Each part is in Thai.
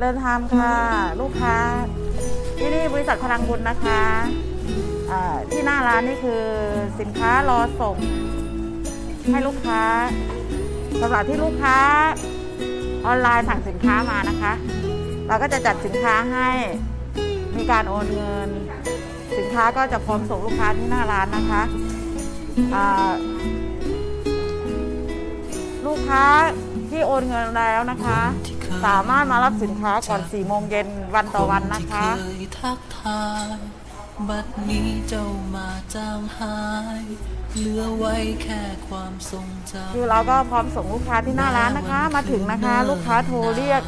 เดินทางค่ะ ลูกค้า ที่นี่บริษัทพลังบุญนะคะอ่าที่หน้าร้านนี่คือสินค้ารอส่งให้ลูกค้าสำหรับที่ลูกค้าออนไลน์สั่งสินค้ามานะคะ เราก็จะจัดสินค้าให้มีการโอนเงิน สินค้าก็จะพร้อมส่งลูกค้าที่หน้าร้านนะคะลูกค้าที่โอนเงินแล้วนะคะ สามารถมารับสินค้าก่อน4โมงเย็นวันต่อวันนะคะที่เคยทักทายบัดนี้เจ้ามาจางหายเหลือไว้แค่ความทรงจำคือเราก็พร้อมส่งลูกค้าที่หน้าร้านนะคะ มาถึงนะคะ ลูกค้าโทรเรียก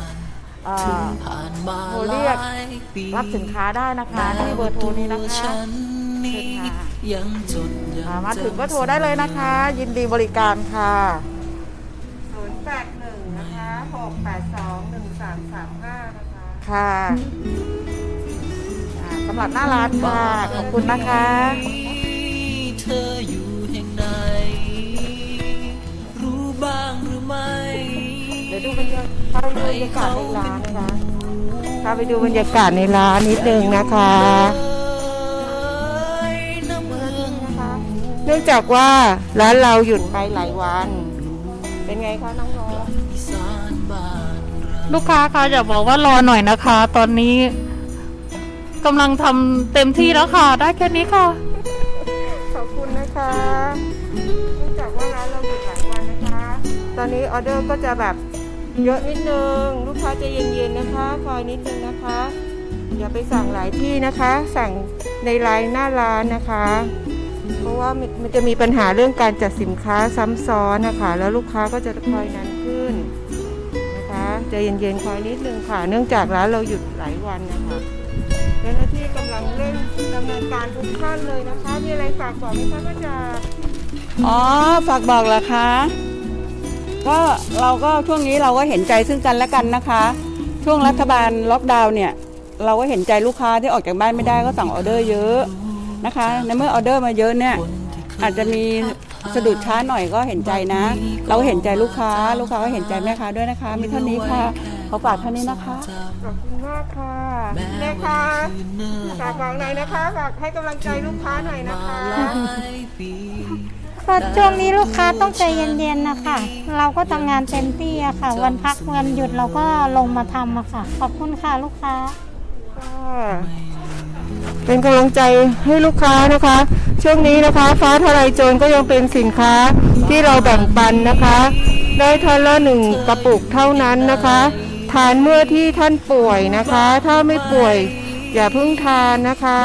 เอ่อถึงผ่านมาโทรหเรียกลายปีรับสินค้าได้นะคะที่เบอร์โทรนี้นะคะฉันนี้เชิญค่ะยังจดยังอ่ามาถึงก็โทรได้เลยนะคะ ยินดีบริการค่ะ081 นะคะ682 1335นะคะ ค่ะอ่าสำหรับหน้าร้านค่ะ ขอบคุณนะคะ เธออยู่แห่งไหนรู้บ้างหรือไม่ เดี๋ยวดูบรรยากาศบรรยากาศในร้านนะคะพาไปดูบรรยากาศในร้านนิดนึงนะคะน้ำเมืองเนื่องจากว่าร้านเราหยุดไปหลายวัน เป็นไงคะน้องอี ลูกค้าคะอย่าบอกว่ารอหน่อยนะคะ ตอนนี้กำลังทำเต็มที่แล้วค่ะ ได้แค่นี้ค่ะ ขอบคุณนะคะเนื่องจากว่าร้านเราหยุดหลายวันนะคะ ตอนนี้ออเดอร์ก็จะแบบเยอะนิดนึง ลูกค้าจะเย็นๆนะคะคอยนิดนึงนะคะ อย่าไปสั่งหลายที่นะคะ สั่งในไลน์หน้าร้านนะคะ เพราะว่ามันจะมีปัญหาเรื่องการจัดสินค้าซ้ำซ้อนนะคะ แล้วลูกค้าก็จะคอยนานขึ้น ใจะเย็นๆคอยนิดนึงค่ะ เนื่องจากร้านเราหยุดหลายวันนะคะเจ้าหน้าที่กำลังเร่งดำเนินการทุกขั้นเลยนะคะ มีอะไรฝากบอกไหมคะป้าจ๋าอ๋อ ฝากบอกเหรอคะ ก็เราก็ช่วงนี้เราก็เห็นใจซึ่งกันและกันนะคะ ช่วงรัฐบาลล็อกดาวน์เนี่ย เราก็เห็นใจลูกค้าที่ออกจากบ้านไม่ได้ก็สั่งออเดอร์เยอะนะคะ ในเมื่อออเดอร์มาเยอะเนี่ยอาจจะมี สะดุดช้าหน่อยก็เห็นใจนะ เราก็เห็นใจลูกค้า ลูกค้าก็เห็นใจแม่ค้าด้วยนะคะ มีเท่านี้ค่ะขอฝากเท่านี้นะคะขอบคุณมากค่ะแม่ค่ะฝากบอกหน่อยนะคะฝากให้กำลังใจลูกค้าหน่อยนะคะก็ช่วงนี้ลูกค้าต้องใจเย็นๆนะคะ เราก็ทำงานเต็มที่อะค่ะ วันพักวันหยุดเราก็ลงมาทำอะค่ะ ขอบคุณค่ะลูกค้า เป็นกำลังใจให้ลูกค้านะคะ ช่วงนี้นะคะ ฟ้าทลายโจรก็ยังเป็นสินค้าที่เราแบ่งปันนะคะ ได้ท่านละหนึ่งกระปุกเท่านั้นนะคะ ทานเมื่อที่ท่านป่วยนะคะ ถ้าไม่ป่วย อย่าเพิ่งทานนะคะ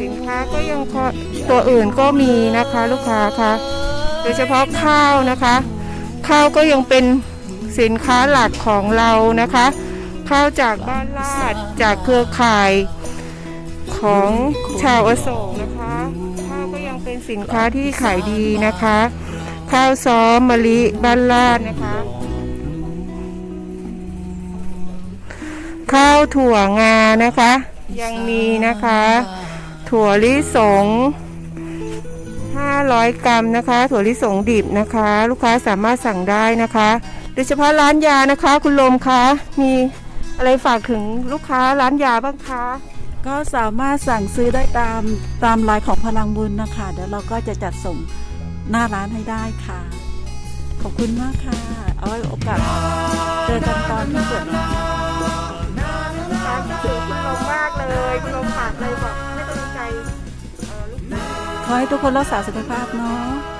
สินค้าก็ยังพอตัวอื่นก็มีนะคะลูกค้าคะโดยเฉพาะข้าวนะคะ ข้าวก็ยังเป็นสินค้าหลักของเรานะคะ ข้าวจากบ้านลาดจากเครือข่าย ของชาวอโศกนะคะข้าวก็ยังเป็นสินค้าที่ขายดีนะคะ ข้าวซ้อมมะลิบ้านลาดนะคะ ข้าวถั่วงานะคะ ยังมีนะคะ ถั่วลิสง500 กรัมนะคะ ถั่วลิสงดิบนะคะ ลูกค้าสามารถสั่งได้นะคะ โดยเฉพาะร้านยานะคะ คุณลมคะมีอะไรฝากถึงลูกค้าร้านยาบ้างคะ ก็สามารถสั่งซื้อได้ตามตามไลน์ของพลังบุญนะคะ เดี๋ยวเราก็จะจัดส่งหน้าร้านให้ได้ค่ะ ขอบคุณมากค่ะ เอาไว้โอกาสเจอกันตอนที่เปิดร้ารสื่อคุณลมมากเลยคุณลมฝากเลยบอกให้กำลังใจขอให้ทุกคนรักษาสุขภาพเนาะ